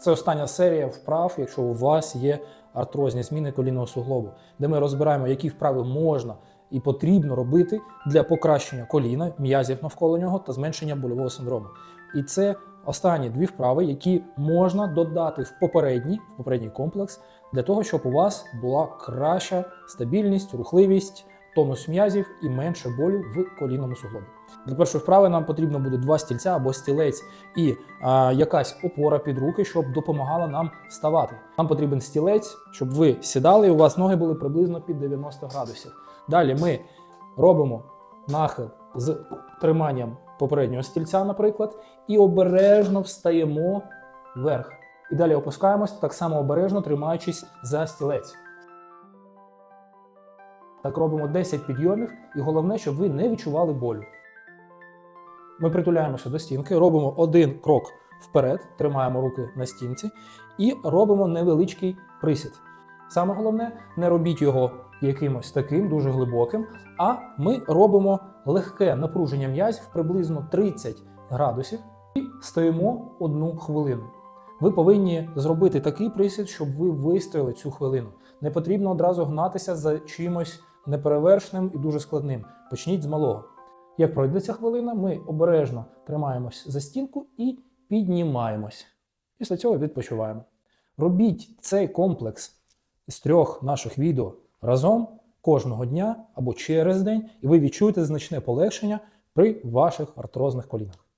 Це остання серія вправ, якщо у вас є артрозні зміни колінного суглобу, де ми розбираємо, які вправи можна і потрібно робити для покращення коліна, м'язів навколо нього та зменшення больового синдрому. І це останні дві вправи, які можна додати в попередній, в попередній комплекс для того, щоб у вас була краща стабільність, рухливість, тонус м'язів і менше болю в колінному суглобі. Для першої вправи нам потрібно буде два стільця або стілець і а, якась опора під руки, щоб допомагала нам вставати. Нам потрібен стілець, щоб ви сідали і у вас ноги були приблизно під 90 градусів. Далі ми робимо нахил з триманням попереднього стільця, наприклад, і обережно встаємо вверх. І далі опускаємось так само обережно, тримаючись за стілець. Так робимо 10 підйомів, і головне, щоб ви не відчували болю. Ми притуляємося до стінки, робимо один крок вперед, тримаємо руки на стінці і робимо невеличкий присід. Саме головне, не робіть його якимось таким дуже глибоким, а ми робимо легке напруження м'язів приблизно 30 градусів і стоїмо одну хвилину. Ви повинні зробити такий присід, щоб ви вистояли цю хвилину. Не потрібно одразу гнатися за чимось неперевершеним і дуже складним. Почніть з малого. Як пройде ця хвилина, ми обережно тримаємось за стінку і піднімаємось. Після цього відпочиваємо. Робіть цей комплекс з трьох наших відео разом кожного дня або через день, і ви відчуєте значне полегшення при ваших артрозних колінах.